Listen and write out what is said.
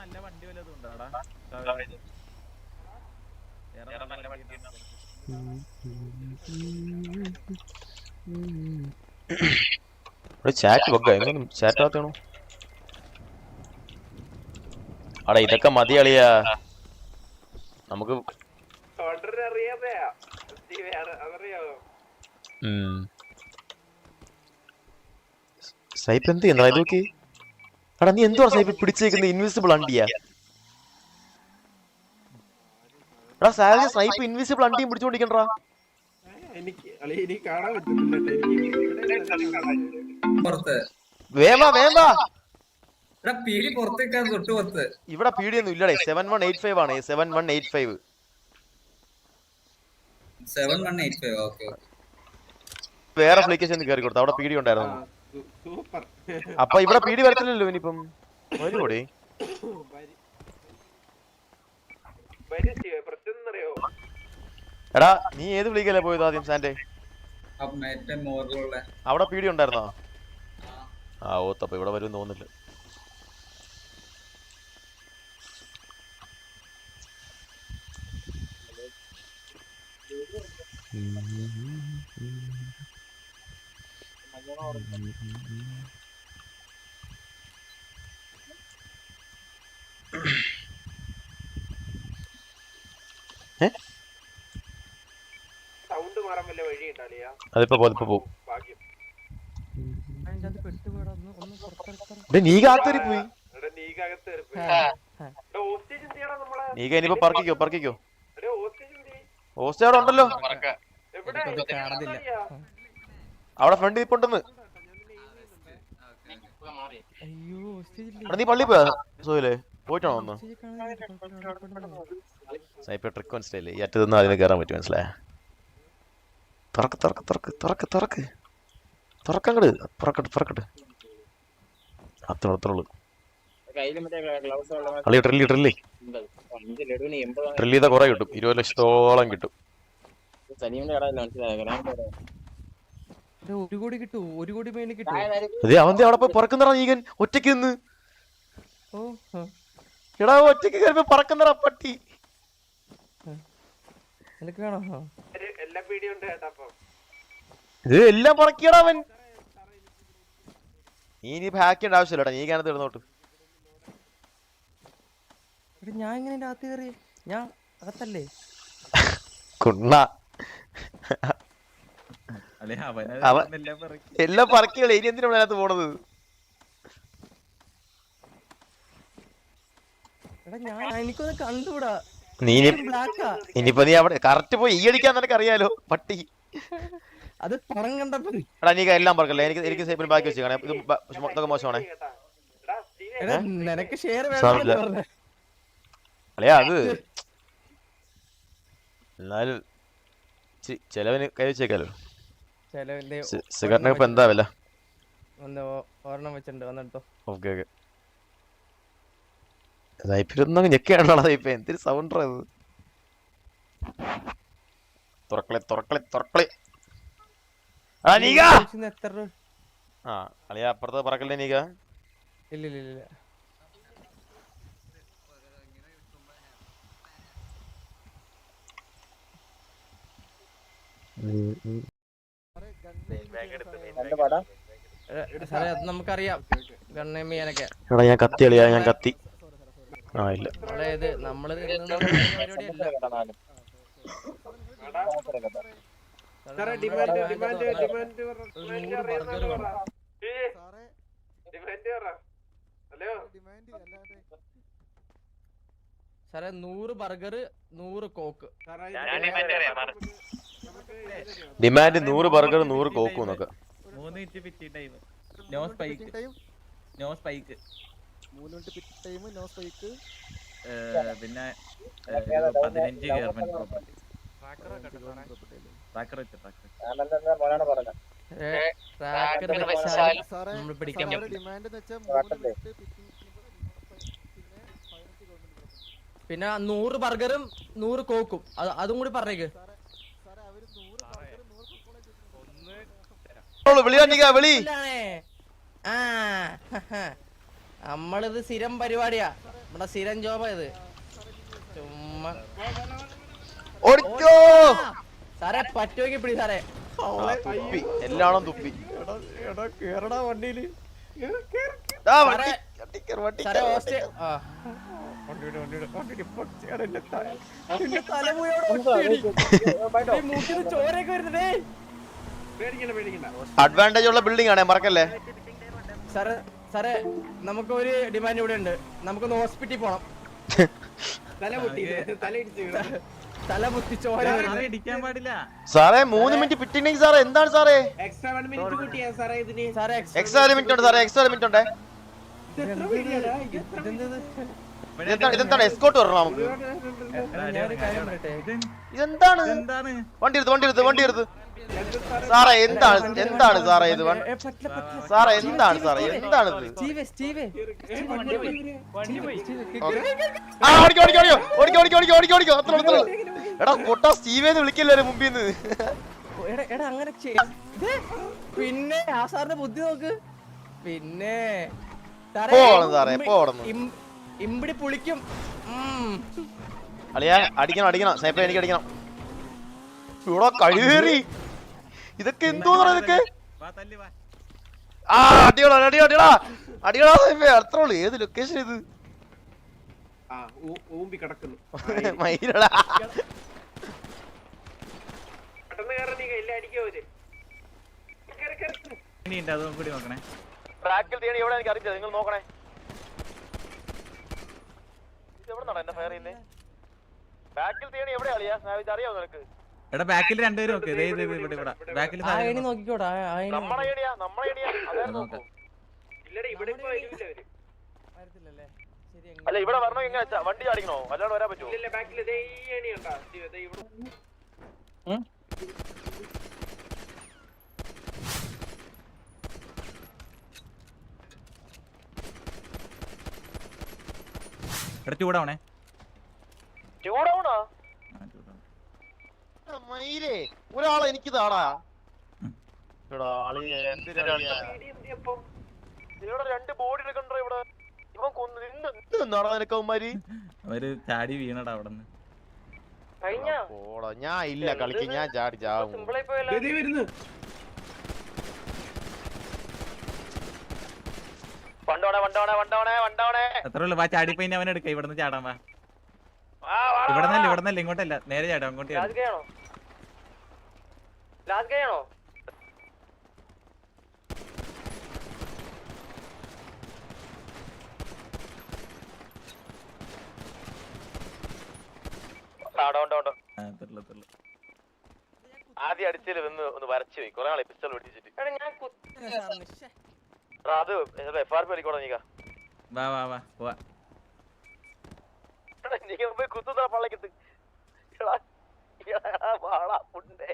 നല്ല വണ്ടി വല്ലതും ഉണ്ടോടാ വേറെ നല്ല വണ്ടി ഇവിടെ ചാറ്റ് ബഗ്ഗ എങ്ങനെ ചാറ്റ് ആകത്താണോ. അടാ ഇതൊക്കെ മതി അളിയാ നമുക്ക് സൈപ്പ് എന്ത് ചെയ്യുന്നതാ ഇത് നോക്കി. എടാ നീ എന്തുവാ സൈപ്പ് പിടിച്ചേക്കുന്ന ഇൻവിസിബിൾ അണ്ടിയാ? എടാ സാരി സ്നൈപ്പ് ഇൻവിസിബിൾ അണ്ടിയും പിടിച്ചോണ്ടിരിക്കണ്ടാ. എനിക്ക് അളി എനിക്ക് കാണാൻ പറ്റുന്നില്ല ട്ടോ. എനിക്ക് കാണാൻ പുറത്ത്. വേവാ വേവാ എടാ പീടി പുറത്തേക്കാണ് തൊട്ട് പുറത്ത് ഇവിടെ പീടിയൊന്നും ഇല്ലടേ സെവൻ വൺ എയ്റ്റ് ഫൈവ് ആണ് സെവൻ വൺ എയ്റ്റ് ഫൈവ് വേറെ അപ്ലിക്കേഷൻ കയറി കൊടുത്തു അവിടെ പീടി ഉണ്ടായിരുന്നു. സൂപ്പർ. അപ്പൊ ഇവിടെ പീടി വരത്തില്ലല്ലോ ഇനിയിപ്പം. ഒരു കൂടി എടാ നീ ഏത് വിളിക്കല്ലേ പോയത് ആദ്യം സാൻഡേ അവിടെ പീടി ഉണ്ടായിരുന്നോ? ആ. ഓത്തപ്പ ഇവിടെ വരും തോന്നില്ല സൗണ്ട് അതിപ്പോ പോകും നീ കാത്തേരി പോയി. നീക ഇനിയിപ്പോ പറക്കിക്കോ പറക്കിക്കോ. എടാ ഹോസ്റ്റേജ് അവിടെ ഉണ്ടല്ലോ. അവിടെ ഫ്രണ്ട് ഇരിപ്പുണ്ടെന്ന് എടാ നീ പള്ളി പോയാ? സോയിലേ പോയിട്ടാണോ ഒന്ന് സൈപ്പർ ട്രിക്ക് മനസ്സിലായില്ലേ ഈ അറ്റത്തുനിന്ന് അതിന് കയറാൻ പറ്റും മനസ്സിലായ? തുറക്ക് തുറക്ക് തുറക്ക് തുറക്ക് തുറക്ക്. തുറക്കങ്ങട് തുറക്കട്ടെ തുറക്കട്ടെ. അത്ര അത്രയുള്ളൂ ട്രില്ലി ട്രില്ലി അഞ്ച് ലഡുവിന് എൺപത് ട്രില്ലി ചെയ്താൽ കുറെ കിട്ടും. ഇരുപത് ലക്ഷത്തോളം കിട്ടും സലീമിന്റെ കട മനസ്സിലായോ ഗ്രാൻഡ് കട. ഒരു കോടി കിട്ടും ഒരു കോടി മേലെ കിട്ടും. അതെ അവന്റെ അവിടെ പോയി പറക്കുന്നടാ നീകൻ ഒറ്റയ്ക്ക് നിന്ന്. എടാ ഒറ്റയ്ക്ക് കയറി പറക്കുന്നടാ പട്ടി. നിനക്ക്. എല്ലാ ഇത് പറക്കിയടാ അവൻ. നീ ഇനി ഹാക്കേണ്ട ആവശ്യമില്ലടാ നീ കാണത്ത് ഇടന്നോട്ട് ഞാൻ ഇങ്ങനെ രാത്രി കയറി ഞാൻ അകത്തല്ലേ? കുണ്ണ. എല്ലാം പറക്കി. എല്ലാം പറക്കികളെ ഇനി എന്തിനാണ് അതിനകത്ത് പോണത്? എടാ ഞാൻ എനിക്കൊന്ന് കണ്ടുകൂടാ? നീ ഇനിയിപ്പോ നീ അവിടെ കറക്റ്റ് പോയി ഈ അടിക്കാൻ നിനക്ക് അറിയാലോ പട്ടി. അത് എടാ നീ എല്ലാം പറക്കല്ലേ? എനിക്ക് എനിക്ക് സേപ്പിന് ബാക്കി വെച്ച് കാണാം ഇത് ഇതൊക്കെ മോശമാണേ. നിനക്ക് ഷെയർ അല്ലയാ അത് എന്നാലും ചെലവിന് കൈ വെച്ചേക്കാലോ. ചെലവിന്റെ സി- സിഗരറ്റിനൊക്കെ ഇപ്പൊ എന്താ വില? ഒരെണ്ണം വെച്ചിട്ടുണ്ട് വന്നെടുത്തോ ഓക്കെ ഓക്കെ. ഇതൊന്നും ഞെക്കിയാണല്ലോ ഇപ്പൊ എന്തൊരു സൗണ്ട് അത് തുറക്കളെ തുറക്കളെ തുറക്കളെ. ആ അളിയ അപ്പുറത്ത് പറക്കല്ലേ നീക? ഇല്ല ഇല്ല ഇല്ല, സാറേ അത് നമുക്കറിയാം. ഗണ്ണേം ചെയ്യാനൊക്കെ. എടാ ഞാൻ കത്തി അളിയാ ഞാൻ കത്തി. ആ ഇല്ല. അതായത് നമ്മൾ സാറേ ഡിമാൻഡ് ഡിമാൻഡ് ഡിമാൻഡ് നൂറ് ബർഗർ നൂറ് ബർഗർ നൂറ് കോക്ക്. ഡിമാൻഡ് നൂറ് ബർഗർ നൂറ് കോക്കും എന്നൊക്കെ. മൂന്ന് minute pity time no spike no spike പിന്നെ ഏ, പതിനഞ്ച് ഗവൺമെന്റ് പ്രോപ്പർട്ടി ട്രാക്കർ വെച്ച ട്രാക്കർ പിന്നെ നൂറ് ബർഗറും നൂറ് കോക്കും. അതും കൂടി പറഞ്ഞേക്ക്. നമ്മളിത് സ്ഥിരം പരിപാടിയാ. നമ്മടെ സ്ഥിരം ജോബ ഇത്. ചുമ്മാ. സാറേ പറ്റുമെങ്കിൽ പിടി സാറേ. തുപ്പി. തുപ്പി. കേറടാ വണ്ടിയിൽ. ചോരൊക്കെ വരുന്നതേ അഡ്വാന്റേജ് ഉള്ള ബിൽഡിംഗ് ആണേ മറക്കല്ലേ? സാറേ സാറേ നമുക്ക് ഒരു ഡിമാൻഡ് ഇവിടെ ഉണ്ട്. നമുക്കൊന്ന് ഹോസ്പിറ്റലിൽ പോണം. തല മുട്ടി തല ഇടിച്ച് തല പൊത്തി ചോര സാറേ വരുന്നത്. ഇടിക്കാൻ പാടില്ല. സാറേ മൂന്ന് മിനിറ്റ് പിറ്റിണ്ടെങ്കിൽ സാറേ എന്താണ് സാറേ? എക്സ്ട്രാ 1 മിനിറ്റ് കൂട്ടിയാ സാറേ ഇതിനി. സാറേ എക്സ്ട്രാ ഒരു മിനിറ്റ് ഉണ്ട് സാറേ എക്സ്ട്രാ മിനിറ്റ് ഉണ്ട്. ഇതെന്താണ്? എസ്കോട്ട് വരണം നമുക്ക്. ഇതെന്താണ്? വണ്ടി എടുത്ത് വണ്ടി എടുത്ത് വണ്ടി എടുത്ത്. സാറേ എന്താണ്? എന്താണ് സാറേ ഇത്? സാറേ എന്താണ് സാറേ? എന്താണ് എടാ കൊട്ട സ്റ്റീവേന്ന് വിളിക്കില്ലേ മുമ്പിൽ നിന്ന്? എടാ അങ്ങനെ പിന്നെ ആ സാറിന്റെ ബുദ്ധി നോക്ക്. പിന്നെ പോണം സാറേ പോണം ഇമ്പിടി പുളിക്കും. അളിയാ അടിക്കണം അടിക്കണം. സ്നൈപ്പർ എനിക്ക് അടിക്കണം. ഇവിടെ കഴിവേറി ഇതൊക്കെ എന്തോ ഇതൊക്കെ? വാ തല്ലി വാ. ആ അടിയോടാ അടിയോ അടിയോടാ. അടിയോടാ സ്നൈപ്പർ എത്ര ഉള്ളു. ഏത് ലൊക്കേഷൻ ഇത്? ആ ഊമ്പി കിടക്കുന്നു. മയിലടാ. പെട്ടെന്ന് കയറി നീ എല്ലാം അടിക്കോ. ഇനിയുണ്ട് അതും കൂടി നോക്കണേ. ട്രാക്കിൽ തീയണി എവിടെ എനിക്ക് അറിയില്ല നിങ്ങൾ നോക്കണേ. എടാ ബാക്കിൽ രണ്ടുപേരും നോക്ക് ഇതേ ഇതേ ഇവിടെ ഇവിടെ. ബാക്കിൽ നോക്കിക്കോടാ അല്ല ഇവിടെ വരണോ എങ്ങനെ വണ്ടി ചാടിക്കണോ? അല്ലാണ്ട് വരാൻ പറ്റുമോ എടാ ടൂ ഡൗണേ ഒരാളെ എനിക്ക് താടാ. ചാടി വീണടാ ഞാൻ ഇല്ല കളിക്കും ഞാൻ ചാടി ചാവും. വാ ചാടി വാ. ഇവിടന്നല്ല ഇവിടന്നല്ല. ഇങ്ങോട്ടല്ല. നേരെ ചാടാം. അങ്ങോട്ട് ആദ്യം അടിച്ചില്ല ഒന്ന് വരച്ചു പോയി. കൊറേ ആളെ പിസ്റ്റൾ പിടിച്ചിട്ട് ഞാൻ അത് എഫ് ആർ പി അടിക്കോടാ നീക്ക. വാ വാ വാ പോവാ. നീ പോയി കുത്തുന്ന പള്ളക്കത്ത് വാടാ, പുണ്ടേ.